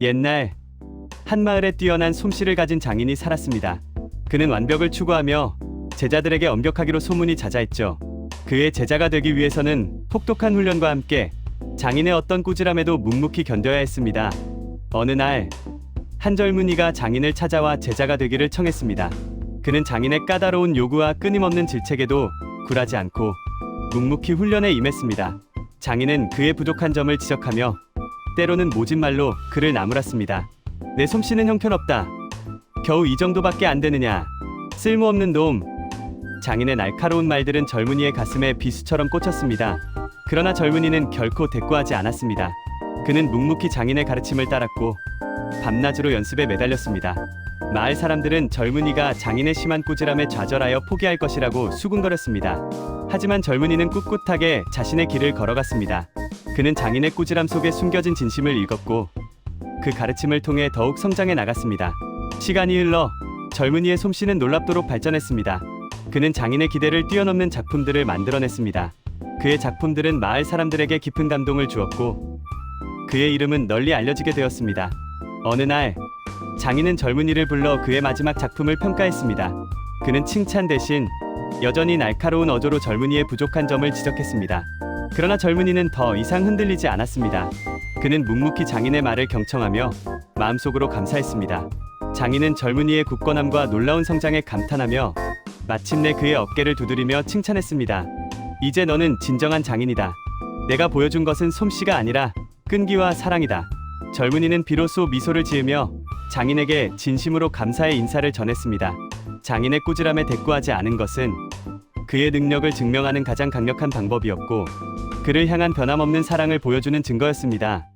옛날 한 마을에 뛰어난 솜씨를 가진 장인이 살았습니다. 그는 완벽을 추구하며 제자들에게 엄격하기로 소문이 자자했죠. 그의 제자가 되기 위해서는 혹독한 훈련과 함께 장인의 어떤 꾸지람에도 묵묵히 견뎌야 했습니다. 어느 날 한 젊은이가 장인을 찾아와 제자가 되기를 청했습니다. 그는 장인의 까다로운 요구와 끊임없는 질책에도 굴하지 않고 묵묵히 훈련에 임했습니다. 장인은 그의 부족한 점을 지적하며 때로는 모진 말로 그를 나무랐습니다. 내 솜씨는 형편없다. 겨우 이 정도밖에 안 되느냐. 쓸모없는 놈. 장인의 날카로운 말들은 젊은이의 가슴에 비수처럼 꽂혔습니다. 그러나 젊은이는 결코 대꾸하지 않았습니다. 그는 묵묵히 장인의 가르침을 따랐고 밤낮으로 연습에 매달렸습니다. 마을 사람들은 젊은이가 장인의 심한 꾸지람에 좌절하여 포기할 것이라고 수군거렸습니다. 하지만 젊은이는 꿋꿋하게 자신의 길을 걸어갔습니다. 그는 장인의 꾸지람 속에 숨겨진 진심을 읽었고 그 가르침을 통해 더욱 성장해 나갔습니다. 시간이 흘러 젊은이의 솜씨는 놀랍도록 발전했습니다. 그는 장인의 기대를 뛰어넘는 작품들을 만들어냈습니다. 그의 작품들은 마을 사람들에게 깊은 감동을 주었고 그의 이름은 널리 알려지게 되었습니다. 어느 날 장인은 젊은이를 불러 그의 마지막 작품을 평가했습니다. 그는 칭찬 대신 여전히 날카로운 어조로 젊은이의 부족한 점을 지적했습니다. 그러나 젊은이는 더 이상 흔들리지 않았습니다. 그는 묵묵히 장인의 말을 경청하며 마음속으로 감사했습니다. 장인은 젊은이의 굳건함과 놀라운 성장에 감탄하며 마침내 그의 어깨를 두드리며 칭찬했습니다. 이제 너는 진정한 장인이다. 내가 보여준 것은 솜씨가 아니라 끈기와 사랑이다. 젊은이는 비로소 미소를 지으며 장인에게 진심으로 감사의 인사를 전했습니다. 장인의 꾸지람에 대꾸하지 않은 것은 그의 능력을 증명하는 가장 강력한 방법이었고 그를 향한 변함없는 사랑을 보여주는 증거였습니다.